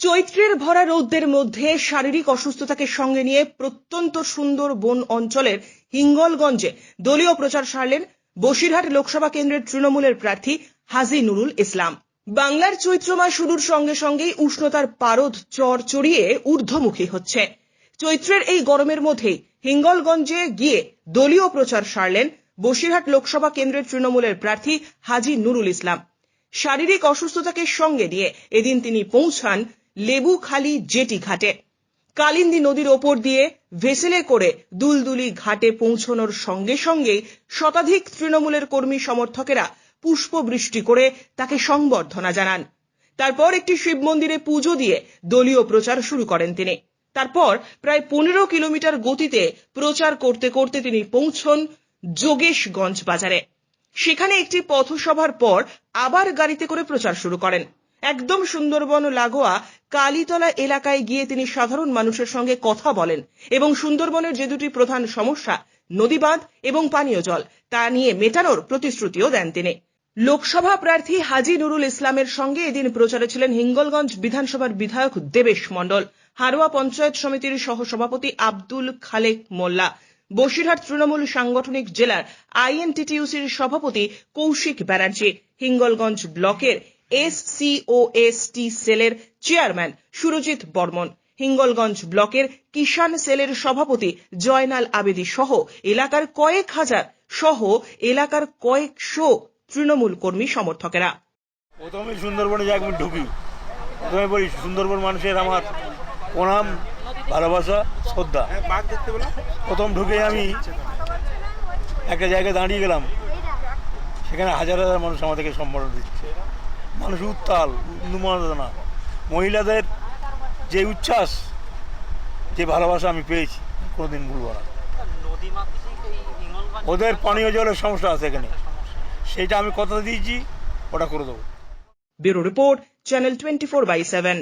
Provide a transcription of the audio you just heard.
চৈত্রের ভরা রৌদ্রের মধ্যে শারীরিক অসুস্থতাকে সঙ্গে নিয়ে প্রত্যন্ত সুন্দর বন অঞ্চলের হিঙ্গলগঞ্জে দলীয় প্রচার সারলেন বসিরহাট লোকসভা কেন্দ্রের তৃণমূলের প্রার্থী হাজি নুরুল ইসলাম। বাংলার চৈত্র মাস শুরুর সঙ্গে সঙ্গেই উষ্ণতার পারদ চর চড়িয়ে ঊর্ধ্বমুখী হচ্ছে। চৈত্রের এই গরমের মধ্যেই হিঙ্গলগঞ্জে গিয়ে দলীয় প্রচার সারলেন বসিরহাট লোকসভা কেন্দ্রের তৃণমূলের প্রার্থী হাজি নুরুল ইসলাম। শারীরিক অসুস্থতাকে সঙ্গে নিয়ে এদিন তিনি পৌঁছান লেবুখালী জেটি ঘাটে। কালিন্দী নদীর ওপর দিয়ে ভেসেলে করে দুলদুলি ঘাটে পৌঁছানোর সঙ্গে সঙ্গেই শতাধিক তৃণমূলের কর্মী সমর্থকেরা পুষ্পবৃষ্টি করে তাকে সংবর্ধনা জানান। তারপর একটি শিব মন্দিরে পুজো দিয়ে দলীয় প্রচার শুরু করেন তিনি। তারপর প্রায় পনেরো কিলোমিটার গতিতে প্রচার করতে করতে তিনি পৌঁছন যোগেশগঞ্জ বাজারে। সেখানে একটি পথসভার পর আবার গাড়িতে করে প্রচার শুরু করেন। একদম সুন্দরবন লাগোয়া কালীতলা এলাকায় গিয়ে তিনি সাধারণ মানুষের সঙ্গে কথা বলেন এবং সুন্দরবনের যে দুটি প্রধান সমস্যা, নদীবাঁধ এবং পানীয় জল, তা নিয়ে মেটানোর প্রতিশ্রুতিও দেন তিনি। লোকসভা প্রার্থী হাজি নুরুল ইসলামের সঙ্গে এদিন প্রচারে ছিলেন হিঙ্গলগঞ্জ বিধানসভার বিধায়ক দেবেশ মণ্ডল হারোয়া পঞ্চায়েত সমিতির সহসভাপতি আব্দুল খালেক মোল্লা, বসিরহাট তৃণমূল সাংগঠনিক জেলার আইএনটিটিউসির সভাপতি কৌশিক ব্যানার্জি, হিঙ্গলগঞ্জ ব্লকের এসসিওএসটি সেলের চেয়ারম্যান সুরজিৎ বর্মন। হিঙ্গলগঞ্জ ব্লকের কিষাণ সেলের সভাপতি জয়নাল আবেদি সহ এলাকার কয়েক হাজার সহ এলাকার কয়েকশো তৃণমূল কর্মী সমর্থকেরা। প্রথমে সুন্দরবনে যে একবার ঢুকি। প্রথমে বলি, সুন্দরবন মানুষের আমার প্রণাম, ভালোবাসা, শ্রদ্ধা। প্রথম ঢুকে আমি একটা জায়গায় দাঁড়িয়ে গেলাম। সেখানে হাজার হাজার মানুষ আমাদেরকে সম্বোধন দিচ্ছে। মানুষ উত্তাল, উন্মাদনা। মহিলাদের যে উচ্ছ্বাস, যে ভালোবাসা আমি পেয়েছি, কোনোদিন ভুলব না। ওদের পানীয় জলের সমস্যা আছে এখানে। সেটা আমি কথা দিয়েছি, ওটা করে দেবো। Bureau report, channel twenty four by seven.